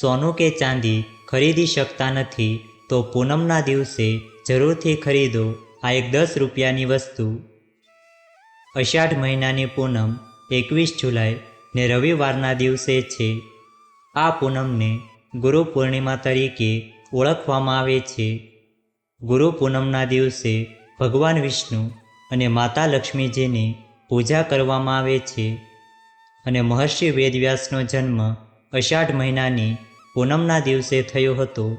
સોનું કે ચાંદી ખરીદી શકતા નથી, તો પૂનમના દિવસે જરૂરથી ખરીદો. આ એક દસ રૂપિયાની વસ્તુ. અષાઢ મહિનાની પૂનમ એકવીસ જુલાઈ ને રવિવારના દિવસે છે. આ પૂનમને ગુરુ પૂર્ણિમા તરીકે ઓળખવામાં આવે છે. ગુરુ પૂનમના દિવસે ભગવાન વિષ્ણુ અને માતા લક્ષ્મીજીની પૂજા કરવામાં આવે છે. અને મહર્ષિ વેદવ્યાસનો જન્મ અષાઢ મહિનાની પૂનમના દિવસે થયો હતો.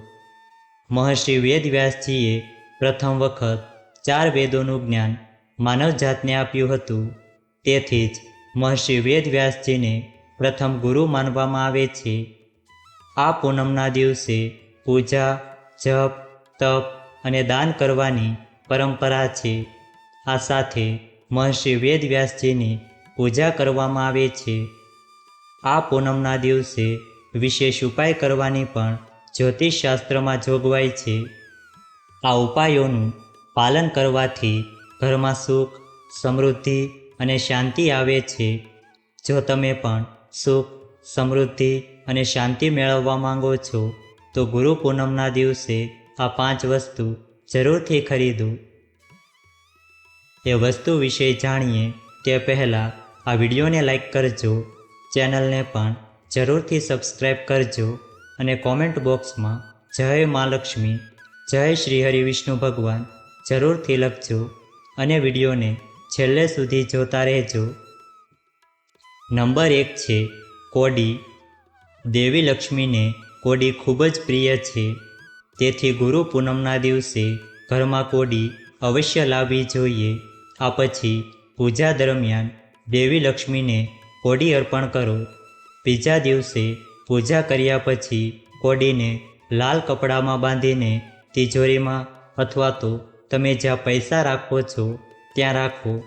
મહર્ષિ વેદવ્યાસજીએ પ્રથમ વખત ચાર વેદોનું જ્ઞાન માનવજાતને આપ્યું હતું. તેથી જ મહર્ષિ વેદવ્યાસજીને પ્રથમ ગુરુ માનવામાં આવે છે. આ પૂનમના દિવસે પૂજા, જપ, તપ અને દાન કરવાની પરંપરા છે. આ સાથે મહર્ષિ વેદવ્યાસજીની પૂજા કરવામાં આવે છે. આ પૂનમના દિવસે વિશેષ ઉપાય કરવાની પણ જ્યોતિષશાસ્ત્રમાં જોગવાઈ છે. આ ઉપાયોનું પાલન કરવાથી ઘરમાં સુખ, સમૃદ્ધિ અને શાંતિ આવે છે. જો તમે પણ સુખ, સમૃદ્ધિ અને શાંતિ મેળવવા માંગો છો, તો ગુરુ પૂનમના દિવસે આ પાંચ વસ્તુ જરૂરથી ખરીદો. એ વસ્તુ વિશે જાણીએ તે પહેલાં આ વિડીયોને લાઈક કરજો. ચેનલને પણ જરૂરથી સબસ્ક્રાઈબ કરજો અને કોમેન્ટ બોક્સમાં જય મા લક્ષ્મી, જય શ્રી હરિ વિષ્ણુ ભગવાન જરૂરથી લખજો અને વિડીયોને છેલ્લે સુધી જોતા રહેજો. નંબર એક છે કોડી. દેવી લક્ષ્મીને કોડી ખૂબ જ પ્રિય છે. તેથી ગુરુ પૂનમના દિવસે ઘરમાં કોડી અવશ્ય લાવવી જોઈએ. આ પછી પૂજા દરમિયાન દેવી લક્ષ્મીને કોડી અર્પણ કરો. બીજા દિવસે પૂજા કર્યા પછી કોડીને લાલ કપડામાં બાંધીને તિજોરીમાં અથવા તો તમે જ્યાં પૈસા રાખો છો ત્યાં રાખો.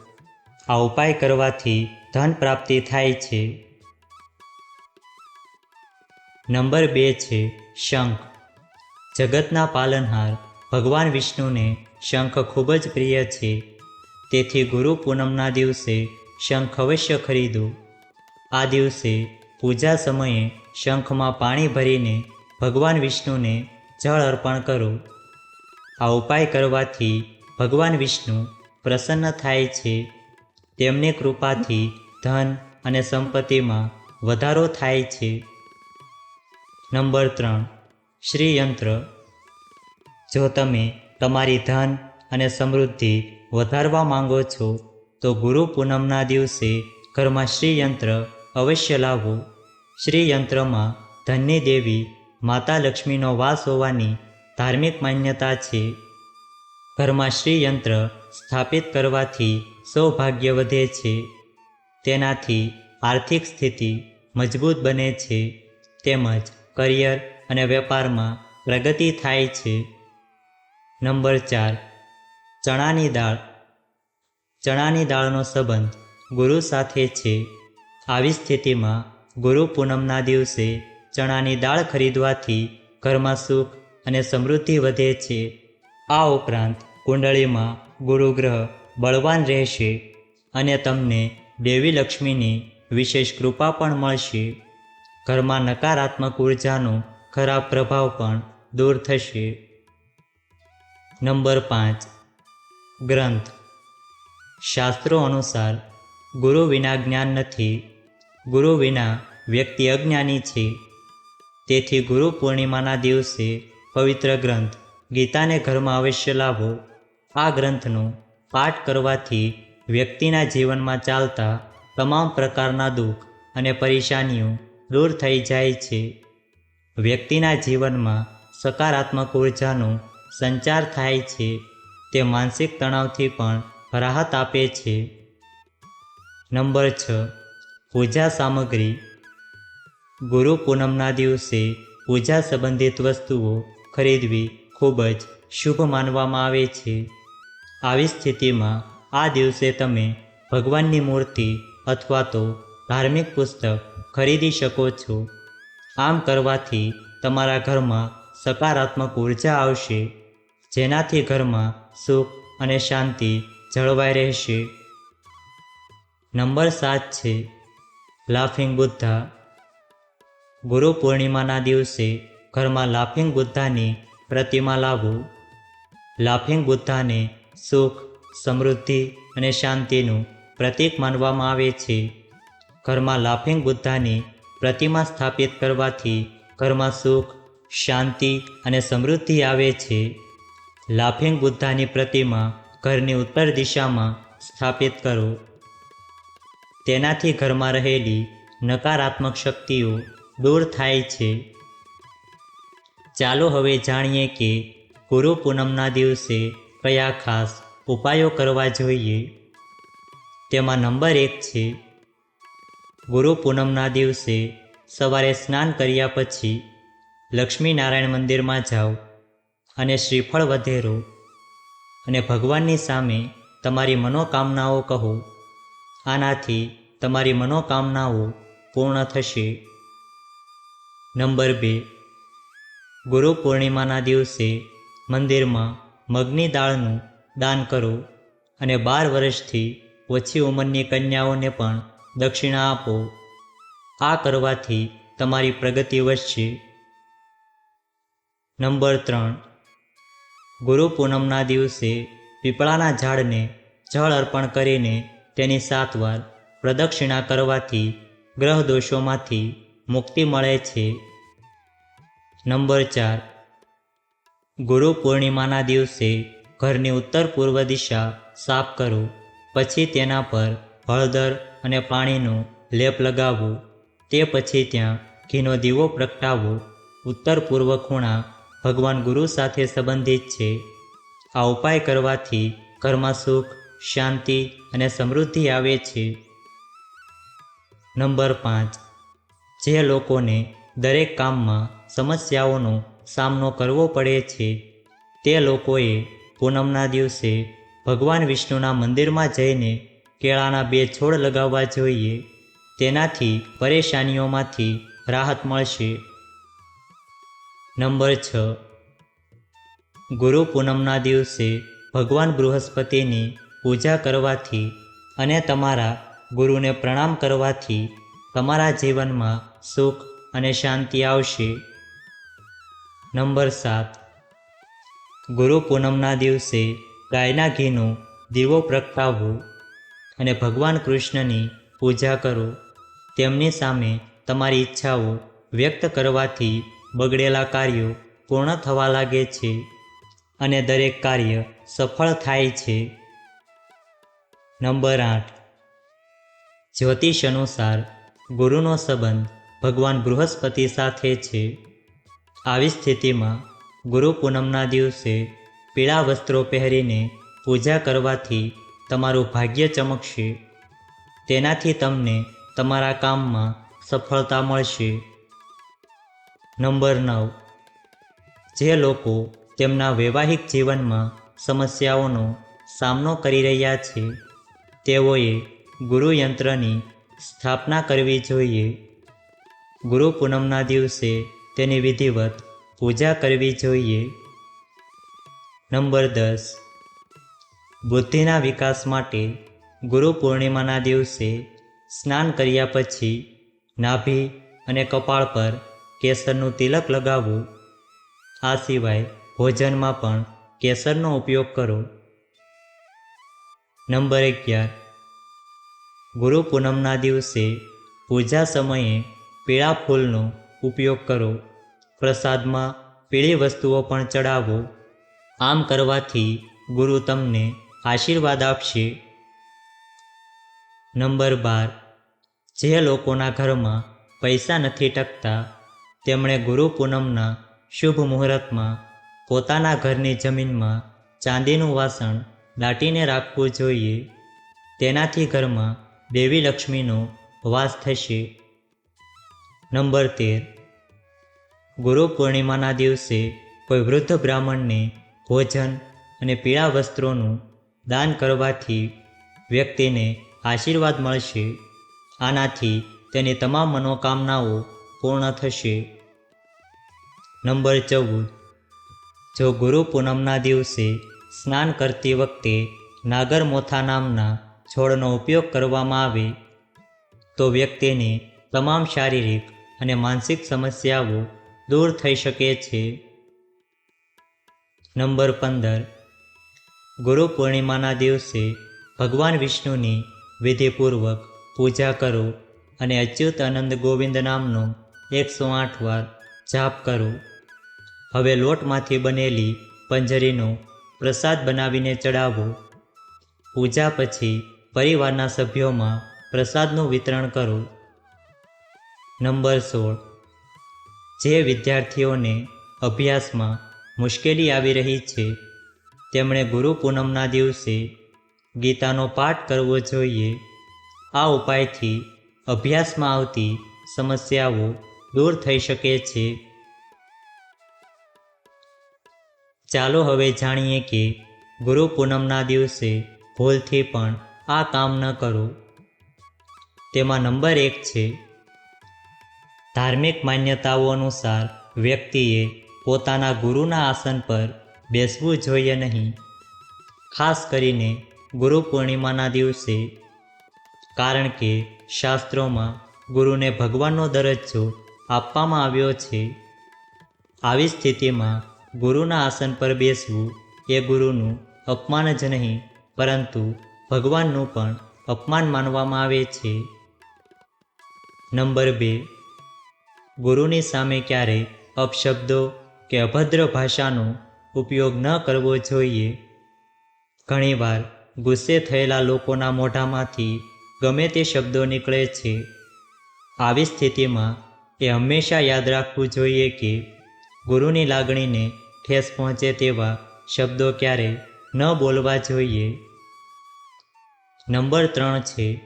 આ ઉપાય કરવાથી ધન પ્રાપ્તિ થાય છે. નંબર બે છે શંખ. જગતના પાલનહાર ભગવાન વિષ્ણુને શંખ ખૂબ જ પ્રિય છે. તેથી ગુરુ પૂનમના દિવસે શંખ અવશ્ય ખરીદો. આ દિવસે પૂજા સમયે શંખમાં પાણી ભરીને ભગવાન વિષ્ણુને જળ અર્પણ કરો. આ ઉપાય કરવાથી ભગવાન વિષ્ણુ પ્રસન્ન થાય છે. તેમની કૃપાથી ધન અને સંપત્તિમાં વધારો થાય છે. નંબર ત્રણ, શ્રીયંત્ર. જો તમે તમારી ધન અને સમૃદ્ધિ વધારવા માંગો છો, તો ગુરુ પૂનમના દિવસે ઘરમાં શ્રીયંત્ર અવશ્ય લાવો. શ્રીયંત્રમાં ધનની દેવી માતા લક્ષ્મીનો વાસ હોવાની ધાર્મિક માન્યતા છે. ઘરમાં શ્રીયંત્ર સ્થાપિત કરવાથી સૌભાગ્ય વધે છે. તેનાથી આર્થિક સ્થિતિ મજબૂત બને છે. તેમજ કરિયર અને વેપારમાં પ્રગતિ થાય છે. નંબર ચાર, ચણાની દાળ. ચણાની દાળનો સંબંધ ગુરુ સાથે છે. આવી સ્થિતિમાં ગુરુ પૂનમના દિવસે ચણાની દાળ ખરીદવાથી ઘરમાં સુખ અને સમૃદ્ધિ વધે છે. આ ઉપરાંત કુંડળીમાં ગુરુગ્રહ બળવાન રહેશે અને તમને દેવી લક્ષ્મીની વિશેષ કૃપા પણ મળશે. ઘરમાં નકારાત્મક ઉર્જાનો ખરાબ પ્રભાવ પણ દૂર થશે. નંબર પાંચ. ગ્રંથ. શાસ્ત્રો અનુસાર ગુરુ વિના જ્ઞાન નથી. ગુરુ વિના વ્યક્તિ અજ્ઞાની છે. તેથી ગુરુ પૂર્ણિમાના દિવસે પવિત્ર ગ્રંથ ગીતાને ઘરમાં અવશ્ય લાવો. આ ગ્રંથનો પાઠ કરવાથી વ્યક્તિના જીવનમાં ચાલતા તમામ પ્રકારના દુઃખ અને પરેશાનીઓ દૂર થઈ જાય છે. વ્યક્તિના જીવનમાં સકારાત્મક ઉર્જાનો સંચાર થાય છે. તે માનસિક તણાવથી પણ રાહત આપે છે. નંબર છ. પૂજા સામગ્રી. ગુરુ પૂનમના દિવસે પૂજા સંબંધિત વસ્તુઓ ખરીદવી ખૂબ જ શુભ માનવામાં આવે છે. આવી સ્થિતિમાં આ દિવસે તમે ભગવાનની મૂર્તિ અથવા તો ધાર્મિક પુસ્તક ખરીદી શકો છો. આમ કરવાથી તમારા ઘરમાં સકારાત્મક ઊર્જા આવશે, જેનાથી ઘરમાં સુખ અને શાંતિ જળવાઈ રહેશે. નંબર સાત છે લાફિંગ બુદ્ધા. ગુરુ પૂર્ણિમાના દિવસે ઘરમાં લાફિંગ બુદ્ધાની પ્રતિમા લાવો લાફિંગ બુદ્ધાને સુખ, સમૃદ્ધિ અને શાંતિનું પ્રતીક માનવામાં આવે છે. ઘરમાં લાફિંગ બુદ્ધાની પ્રતિમા સ્થાપિત કરવાથી ઘરમાં સુખ, શાંતિ અને સમૃદ્ધિ આવે છે. લાફિંગ બુદ્ધાની પ્રતિમા ઘરની ઉત્તર દિશામાં સ્થાપિત કરો. તેનાથી ઘરમાં રહેલી નકારાત્મક શક્તિઓ દૂર થાય છે. ચાલો હવે જાણીએ કે ગુરુ પૂનમના દિવસે કયા ખાસ ઉપાયો કરવા જોઈએ. તેમાં નંબર એક છે, ગુરુ પૂનમના દિવસે સવારે સ્નાન કર્યા પછી લક્ષ્મીનારાયણ મંદિરમાં જાઓ અને શ્રીફળ વધેરો અને ભગવાનની સામે તમારી મનોકામનાઓ કહો. આનાથી તમારી મનોકામનાઓ પૂર્ણ થશે. નંબર બે. ગુરુ પૂર્ણિમાના દિવસે મંદિરમાં મગની દાળનું દાન કરો અને બાર વર્ષથી ઓછી ઉંમરની કન્યાઓને પણ દક્ષિણા આપો. આ કરવાથી તમારી પ્રગતિ વધશે. નંબર ત્રણ. ગુરુ પૂનમના દિવસે પીપળાના ઝાડને જળ અર્પણ કરીને તેની સાત વાર પ્રદક્ષિણા કરવાથી ગ્રહ દોષોમાંથી મુક્તિ મળે છે. નંબર ચાર. ગુરુ પૂર્ણિમાના દિવસે ઘરની ઉત્તર પૂર્વ દિશા સાફ કરો. પછી તેના પર હળદર અને પાણીનો લેપ લગાવો. તે પછી ત્યાં ઘીનો દીવો પ્રગટાવો. ઉત્તર પૂર્વ ખૂણા ભગવાન ગુરુ સાથે સંબંધિત છે. આ ઉપાય કરવાથી ઘરમાં સુખ શાંતિ અને સમૃદ્ધિ આવે છે. નંબર પાંચ. જે લોકોને દરેક કામમાં સમસ્યાઓનો સામનો કરવો પડે છે, તે લોકોએ પૂનમના દિવસે ભગવાન વિષ્ણુના મંદિરમાં જઈને કેળાના બે છોડ લગાવવા જોઈએ. તેનાથી પરેશાનીઓમાંથી રાહત મળશે. નંબર છ. ગુરુ પૂનમના દિવસે ભગવાન બૃહસ્પતિની પૂજા કરવાથી અને તમારા ગુરુને પ્રણામ કરવાથી તમારા જીવનમાં સુખ અને શાંતિ આવશે. નંબર સાત. ગુરુ પૂનમના દિવસે ગાયના ઘીનો દીવો પ્રગટાવવો અને ભગવાન કૃષ્ણની પૂજા કરો. તેમની સામે તમારી ઈચ્છાઓ વ્યક્ત કરવાથી બગડેલા કાર્યો પૂર્ણ થવા લાગે છે અને દરેક કાર્ય સફળ થાય છે. નંબર આઠ. જ્યોતિષ અનુસાર ગુરુનો સંબંધ ભગવાન બૃહસ્પતિ સાથે છે. આવી સ્થિતિમાં ગુરુ પૂનમના દિવસે પીળા વસ્ત્રો પહેરીને પૂજા કરવાથી તમારું ભાગ્ય ચમકશે. તેનાથી તમને તમારા કામમાં સફળતા મળશે. નંબર નવ. જે લોકો તેમના વૈવાહિક જીવનમાં સમસ્યાઓનો સામનો કરી રહ્યા છે તેઓએ ગુરુયંત્રની સ્થાપના કરવી જોઈએ. ગુરુ પૂનમના દિવસે તેની વિધિવત પૂજા કરવી જોઈએ. નંબર દસ. બુદ્ધિના વિકાસ માટે ગુરુ પૂર્ણિમાના દિવસે સ્નાન કર્યા પછી નાભી અને કપાળ પર કેસરનું તિલક લગાવવું. આ સિવાય ભોજનમાં પણ કેસરનો ઉપયોગ કરો. નંબર અગિયાર. ગુરુ પૂનમના દિવસે પૂજા સમયે પીળા ફૂલનો ઉપયોગ કરો. પ્રસાદમાં પીળી વસ્તુઓ પણ ચડાવો. આમ કરવાથી ગુરુ તમને આશીર્વાદ આપશે. નંબર બાર. જે લોકોના ઘરમાં પૈસા નથી ટકતા, તેમણે ગુરુ પૂનમના શુભ મુહૂર્તમાં પોતાના ઘરની જમીનમાં ચાંદીનું વાસણ દાટીને રાખવું જોઈએ. તેનાથી ઘરમાં દેવી લક્ષ્મીનો વાસ થશે. નંબર તેર. ગુરુ પૂર્ણિમાના દિવસે કોઈ વૃદ્ધ બ્રાહ્મણને ભોજન અને પીળા વસ્ત્રોનું દાન કરવાથી વ્યક્તિને આશીર્વાદ મળશે. આનાથી તેની તમામ મનોકામનાઓ પૂર્ણ થશે. નંબર ચૌદ. જો ગુરુ પૂનમના દિવસે સ્નાન કરતી વખતે નાગરમોથા નામના છોડનો ઉપયોગ કરવામાં આવે તો વ્યક્તિને તમામ શારીરિક અને માનસિક સમસ્યાઓ દૂર થઈ શકે છે. નંબર પંદર. ગુરુ પૂર્ણિમાના દિવસે ભગવાન વિષ્ણુની વિધિપૂર્વક પૂજા કરો અને અચ્યુત આનંદ ગોવિંદ નામનો એકસો આઠ વાર જાપ કરો. હવે લોટમાંથી બનેલી પંજરીનો પ્રસાદ બનાવીને ચડાવો પૂજા પછી પરિવારના સભ્યોમાં પ્રસાદનું વિતરણ કરો. નંબર સોળ. જે વિદ્યાર્થીઓને અભ્યાસમાં મુશ્કેલી આવી રહી છે, તેમણે ગુરુ પૂનમના દિવસે ગીતાનો પાઠ કરવો જોઈએ. આ ઉપાયથી અભ્યાસમાં આવતી સમસ્યાઓ દૂર થઈ શકે છે. ચાલો હવે જાણીએ કે ગુરુ પૂનમના દિવસે ભૂલથી પણ આ કામ ન કરો. તેમાં નંબર એક છે, ધાર્મિક માન્યતાઓ અનુસાર વ્યક્તિએ પોતાના ગુરુના આસન પર બેસવું જોઈએ નહીં. ખાસ કરીને ગુરુ પૂર્ણિમાના દિવસે, કારણ કે શાસ્ત્રોમાં ગુરુને ભગવાનનો દરજ્જો આપવામાં આવ્યો છે. આવી સ્થિતિમાં ગુરુના આસન પર બેસવું એ ગુરુનું અપમાન જ નહીં, પરંતુ ભગવાનનું પણ અપમાન માનવામાં આવે છે. નંબર બે. ગુરુની સામે ક્યારેય અપશબ્દો કે અભદ્ર ભાષાનો ઉપયોગ ન કરવો જોઈએ? ઘણીવાર ગુસ્સે થયેલા લોકોના મોઢામાંથી ગમે તે શબ્દો નીકળે છે. આવી સ્થિતિમાં એ હંમેશા યાદ રાખવું જોઈએ કે ગુરુની લાગણીને ઠેસ પહોંચે તેવા શબ્દો ક્યારેય ન બોલવા જોઈએ. નંબર ત્રણ છે,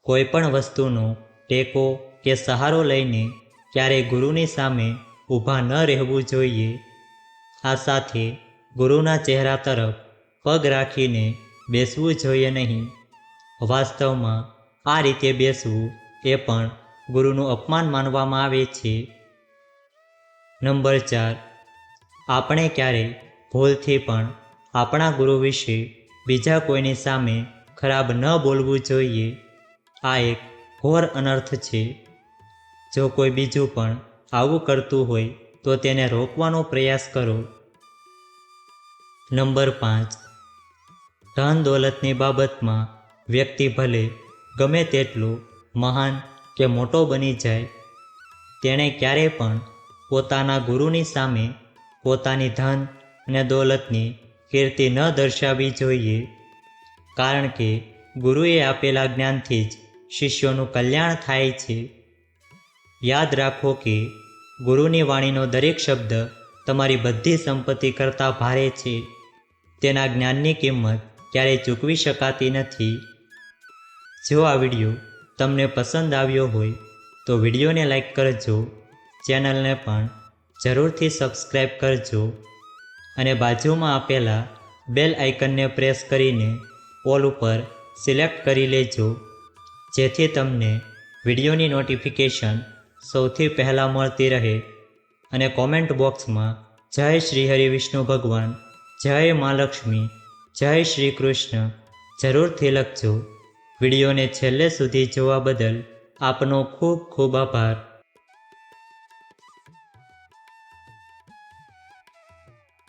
કોઈપણ વસ્તુનો ટેકો કે સહારો લઈને ક્યારેય ગુરુની સામે ઊભા ન રહેવું જોઈએ. આ સાથે ગુરુના ચહેરા તરફ પગ રાખીને બેસવું જોઈએ નહીં. વાસ્તવમાં આ રીતે બેસવું એ પણ ગુરુનું અપમાન માનવામાં આવે છે. નંબર ચાર, આપણે ક્યારેય ભૂલથી પણ આપણા ગુરુ વિશે બીજા કોઈની સામે ખરાબ ન બોલવું જોઈએ, આ એક ઘોર અનર્થ છે. જો કોઈ બીજું પણ આવું કરતું હોય, તો તેને રોકવાનો પ્રયાસ કરો. નંબર પાંચ. ધન દોલતની બાબતમાં વ્યક્તિ ભલે ગમે તેટલો મહાન કે મોટો બની જાય, તેણે ક્યારેય પણ પોતાના ગુરુની સામે પોતાની ધન અને દોલતની કીર્તિ ન દર્શાવવી જોઈએ. કારણ કે ગુરુએ આપેલા જ્ઞાનથી જ શિષ્યોનું કલ્યાણ થાય છે. યાદ રાખો કે ગુરુની વાણીનો દરેક શબ્દ તમારી બધી સંપત્તિ કરતાં ભારે છે. તેના જ્ઞાનની કિંમત ક્યારેય ચૂકવી શકાતી નથી. જો આ વીડિયો તમને પસંદ આવ્યો હોય, તો વિડીયોને લાઈક કરજો. ચેનલને પણ જરૂરથી સબસ્ક્રાઈબ કરજો. અને બાજુમાં આપેલા બેલ આઇકનને પ્રેસ કરીને ઓલ ઉપર સિલેક્ટ કરી લેજો, જેથી તમને વિડીયોની નોટિફિકેશન સૌથી પહેલાં મળતી રહે. અને કોમેન્ટ બોક્સમાં જય શ્રી હરિ વિષ્ણુ ભગવાન, જય મા લક્ષ્મી, જય શ્રી કૃષ્ણ જરૂરથી લખજો. વિડીયોને છેલ્લે સુધી જોવા બદલ આપનો ખૂબ ખૂબ આભાર.